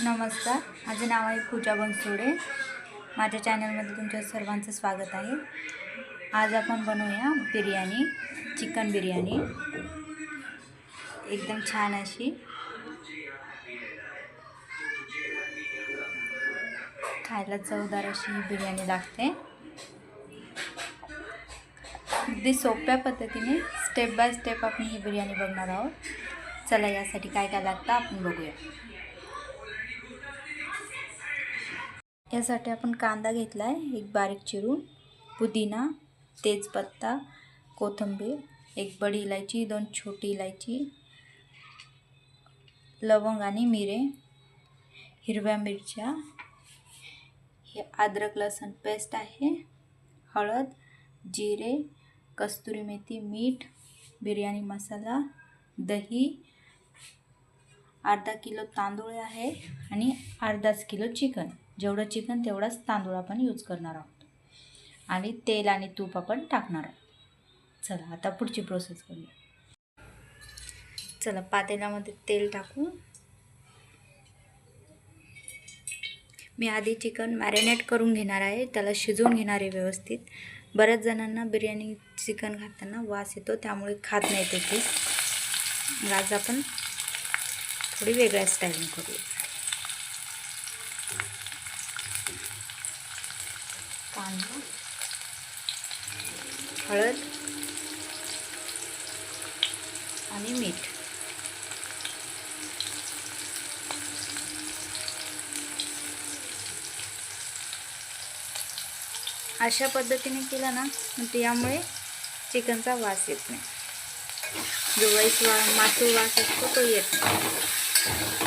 नमस्कार. माझे नाव आहे पूजा बनसोडे. माझ्या चॅनलमध्ये तुमच्या सर्वांचं स्वागत आहे. आज आपण बनवूया बिर्याणी चिकन बिर्याणी. एकदम छान अशी. खायला चवदार अशी ही बिर्याणी लागते. अगदी सोप्या पद्धतीने स्टेप बाय स्टेप आपण ही बिर्याणी बघणार आहोत. चला यासाठी काय काय लागतं आपण बघूया. यासाठी आपण कांदा घेतला आहे एक बारीक चिरून. पुदिना तेजपत्ता कोथिंबीर एक बडी इलायची दोन छोटी इलायची लवंग आणि मिरे हिरव्या मिरच्या हे अद्रक लसण पेस्ट आहे हळद जिरे कस्तुरी मेथी मीठ बिर्याणी मसाला दही अर्धा किलो तांदूळ आहे आणि अर्धाच किलो चिकन. जेवढं चिकन तेवढाच तांदूळ आपण यूज करणार आहोत. आणि तेल आणि तूप आपण टाकणार आहोत. चला आता पुढची प्रोसेस करूया. चला पातेल्यामध्ये तेल टाकू मी आधी चिकन मॅरिनेट करून घेणार आहे. त्याला शिजवून घेणार आहे व्यवस्थित. बऱ्याच जणांना बिर्याणी चिकन खाताना वास येतो त्यामुळे खात नाही ते. पीस मग आज आपण थोडी वेगळ्या स्टाईलने करूया कांदा हळद आणि मीठ. अशा पद्धतीने केलं ना म्हणजे यामुळे चिकनचा वास येत नाही. जो वाईस वा मासू वास असतो तो येत नाही.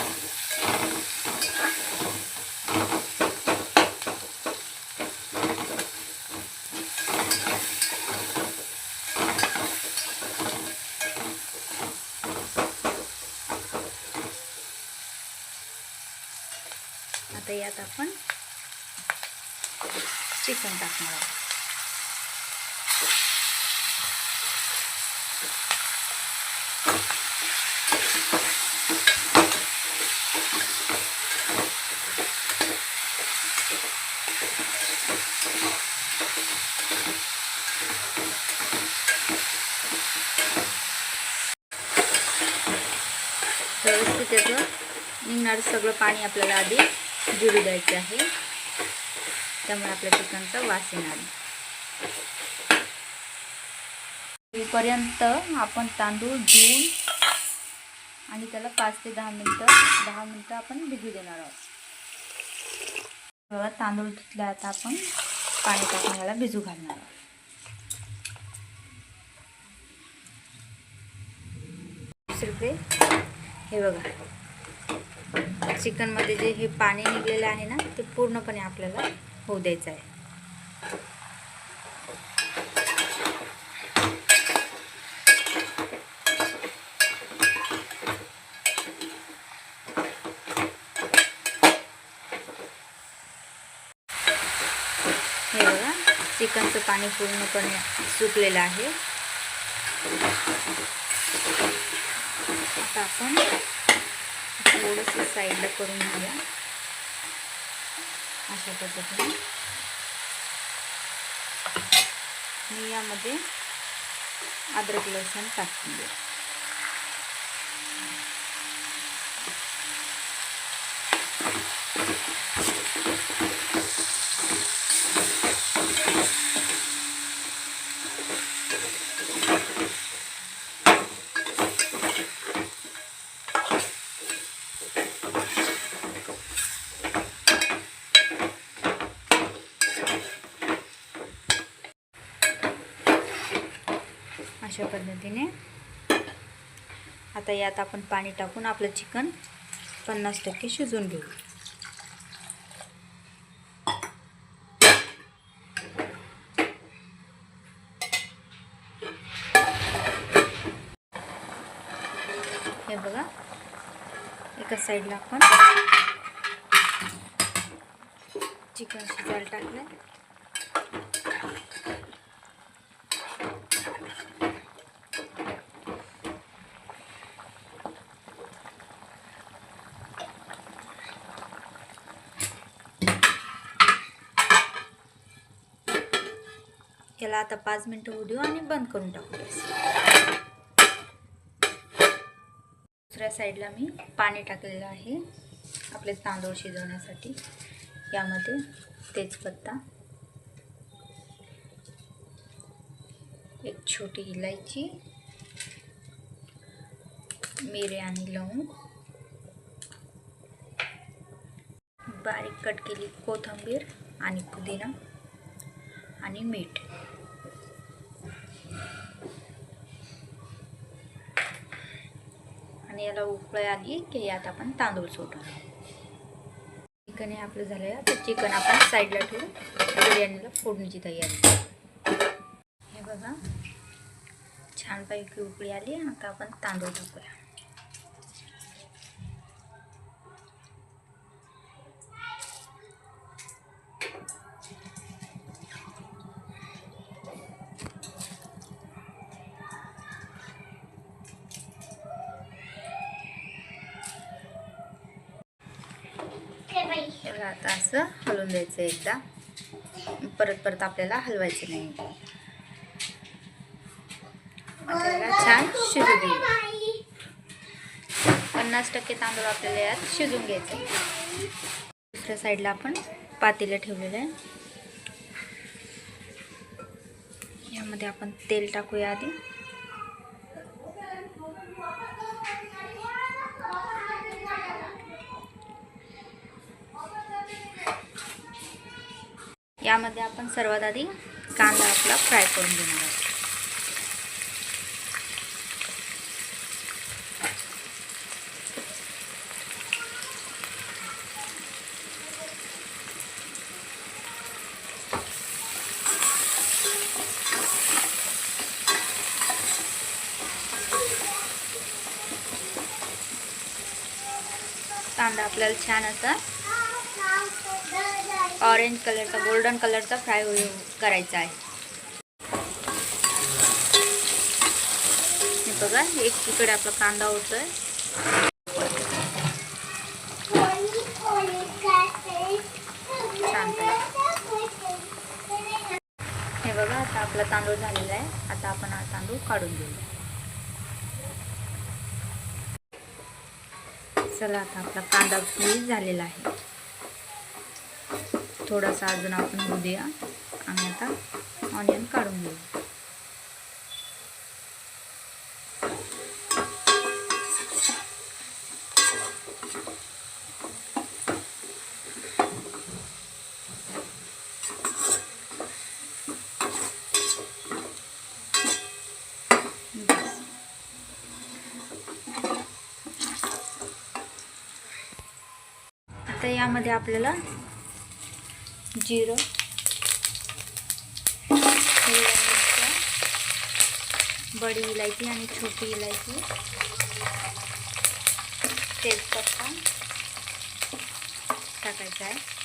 आता यात आपण चिकन टाकणार आहोत. व्यवस्थित त्याचं निघणारं सगळं पाणी आपल्याला आधी. जिरू द्यायचं आहे. त्यामुळे आपल्या चिकनचा वास येणार पर्यंत आपण तांदूळ धुवून आणि त्याला पाच ते दहा मिनटं दहा मिनटं आपण भिजू देणार आहोत. तांदूळ धुतले आता आपण पाणी टाकून याला भिजू घालणार आहोत. रुपये हे बघा. चिकनमध्ये जे हे पाणी निघलेलं आहे ना ते पूर्णपणे आपल्याला होऊ द्यायचं आहे. हे बघा चिकनचं पाणी पूर्णपणे सुकलेलं आहे. आता आपण थोडंसं साईडला करून घेऊया. अशा पद्धतीने. मी यामध्ये अद्रक लसूण टाकून देऊ अशा पद्धतीने. आता यात आपण पाणी टाकून आपलं चिकन पन्नास टक्के शिजवून घेऊ. हे बघा एका साईडला आपण चिकन शिजायला टाकलं याला आता पाच मिनटं होऊ देऊ आणि बंद करून टाकू दुसऱ्या साईडला मी पाणी टाकलेलं आहे. आपले तांदूळ शिजवण्यासाठी. यामध्ये तेजपत्ता एक छोटी इलायची मिरे आणि लवंग. बारीक कट केली कोथिंबीर आणि पुदिना. आणि मीठ. आणि याला उकळं आली की यात आपण तांदूळ सोडू चिकन हे आपलं झालं आहे तर चिकन आपण साईडला ठेवून बिर्याणीला फोडणीची तयारी. हे बघा. छानपैकी उकळी आली. आता आपण तांदूळ टाकूया. घ्यायचं एकदा. परत परत आपल्याला हलवायचं नाही. छान शिजू देऊ पन्नास टक्के तांदूळ आपल्याला यात शिजून घ्यायचं. दुसऱ्या साईडला आपण पातेलं ठेवलेलं आहे. यामध्ये आपण तेल टाकूया आधी यामध्ये आपण सर्वात आधी कांदा आपला फ्राय करून घेणार आहोत. कांदा आपल्याला छान असा ऑरेंज कलरचा गोल्डन कलरचा फ्राय करायचा आहे. हे बघा एक तिकडे आपला कांदा होतोय. हे बघा आता आपला तांदूळ झालेला आहे. आता आपण हा तांदूळ काढून घेऊया चला आता आपला कांदा फ्रीज झालेला आहे. थोडासा अजून आपण होऊ द्या आणि आता ऑनियन काढून घेऊ. आता यामध्ये आपल्याला जिरं। बडी इलायची आणि छोटी इलायची। तेजपत्ता टाकायचा आहे।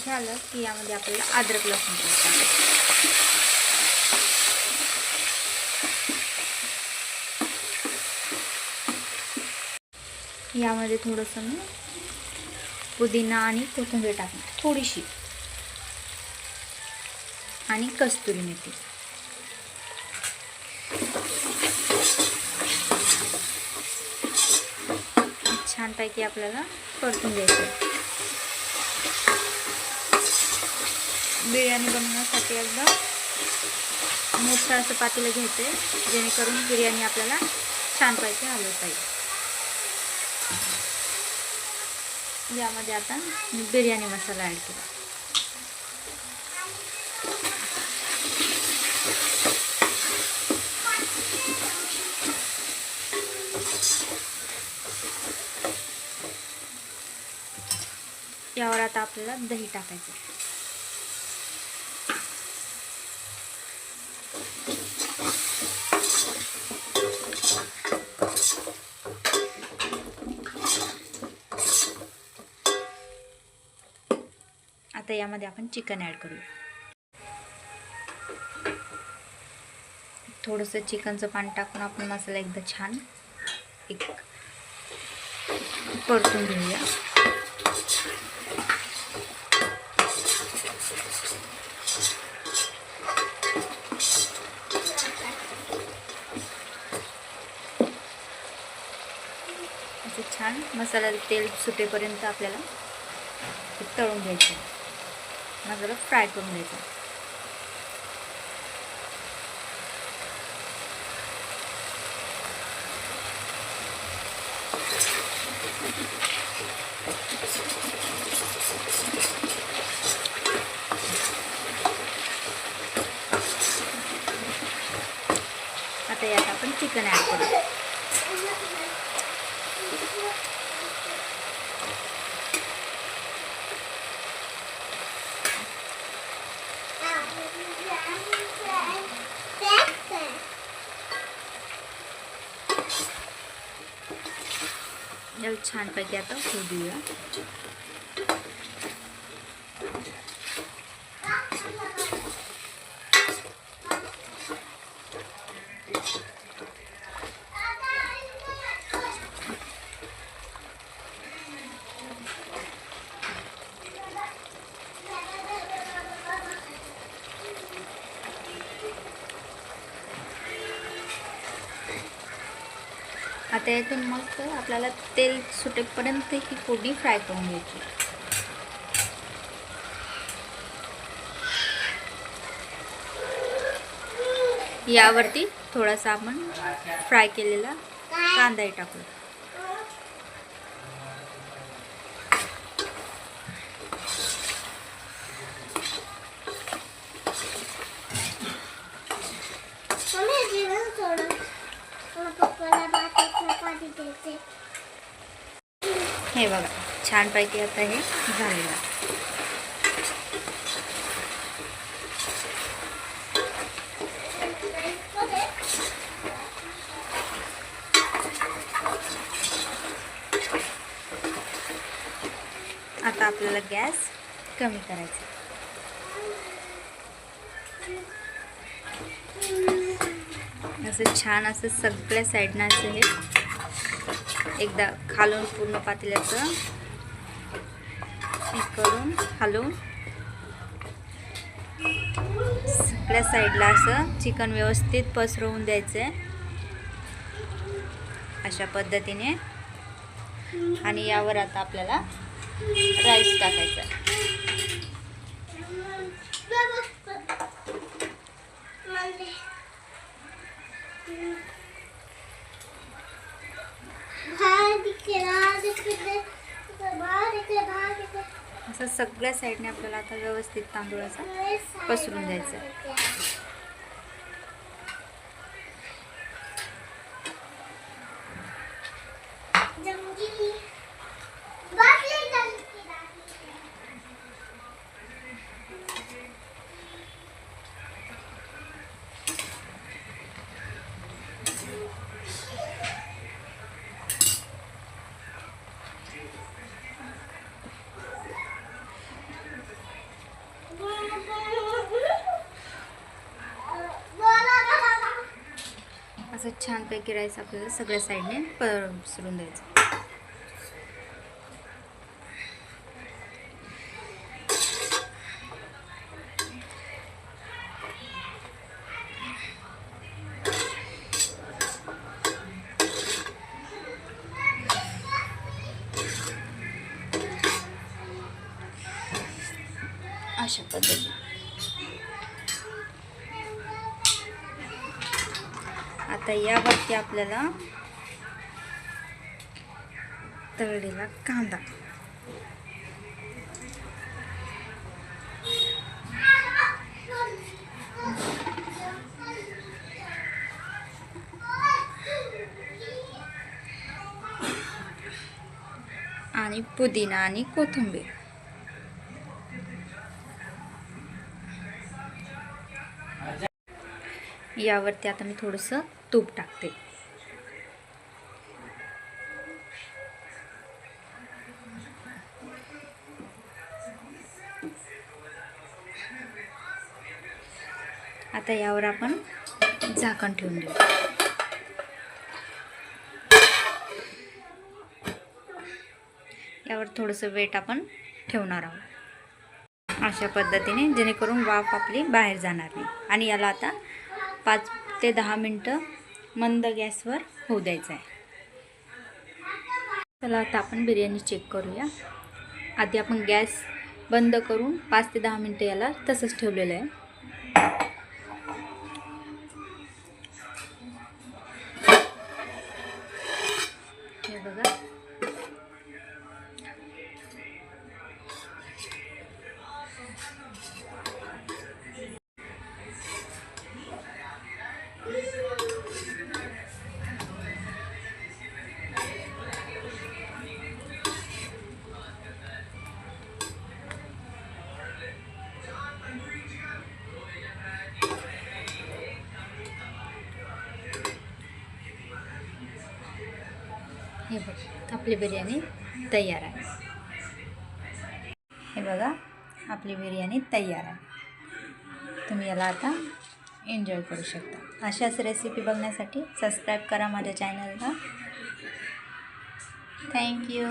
हे झालं की यामध्ये आपल्याला अद्रक लसूण टाकायचं यामध्ये थोडंसं मी पुदिना आणि कोथिंबीर टाकणार. थोडीशी. आणि कस्तुरी मेथी. छानपैकी आपल्याला परतून द्यायचं बिर्याणी बनवण्यासाठी एकदा मोठं असं पातेलं घ्यायचं आहे. जेणेकरून बिर्याणी आपल्याला छान पाहिजे हलवता येईल यामध्ये आता मी बिर्याणी मसाला ॲड केला. यावर आता आपल्याला दही टाकायचं यामध्ये आपण चिकन ॲड करूया. थोडंसं चिकनचं पाणी टाकून आपण मसाला एकदा छान एक परतून घेऊया. असं छान मसाला तेल सुटेपर्यंत आपल्याला ते तळून घ्यायचं मसाला फ्राय करून घ्यायचा. आता यात आपण चिकन ॲड करू. याला छानपैकी आता होऊ देऊया आता घ्यायचं आपल्याला तेल सुटेपर्यंत ही कोबी फ्राय करून घ्यायची. यावरती थोडासा आपण फ्राय केलेला कांदाही टाकू हे बघा छानपैकी आता हे झालेलं. आता आपल्याला गॅस कमी करायचा. असं छान असं सगळ्या साईडनं असं हे एकदा खालून पूर्ण पातेल्याचं हे करून हलवून सगळ्या साईडला असं चिकन व्यवस्थित पसरवून द्यायचं आहे अशा पद्धतीने आणि यावर आता आपल्याला राईस टाकायचा आहे. असं सगळ्या साईडने आपल्याला आता व्यवस्थित तांदूळ असा पसरून द्यायचा. असं छानपैकी राईस आपल्याला सगळ्या साईडने पसरून द्यायचं अशा पद्धतीने आता यावरती आपल्याला तळलेला कांदा. आणि पुदिना आणि कोथिंबीर. यावरती आता मी थोडंसं तूप टाकते. आता यावर आपण झाकण ठेवून देऊ. यावर थोडंसं वेट आपण ठेवणार आहोत. अशा पद्धतीने जेणेकरून वाफ आपली बाहेर जाणार नाही. आणि याला आता पाच ते दहा मिनटं मंद गॅसवर होऊ द्यायचं आहे. चला आता आपण बिर्याणी चेक करूया. आधी आपण गॅस बंद करून पाच ते दहा मिनटं याला तसंच ठेवलेलं आहे. हे बघ आपली बिर्याणी तयार आहे. हे बघा आपली बिर्याणी तयार आहे. तुम्ही याला आता एन्जॉय करू शकता. अशाच रेसिपी बघण्यासाठी सबस्क्राईब करा माझ्या चॅनलला थँक्यू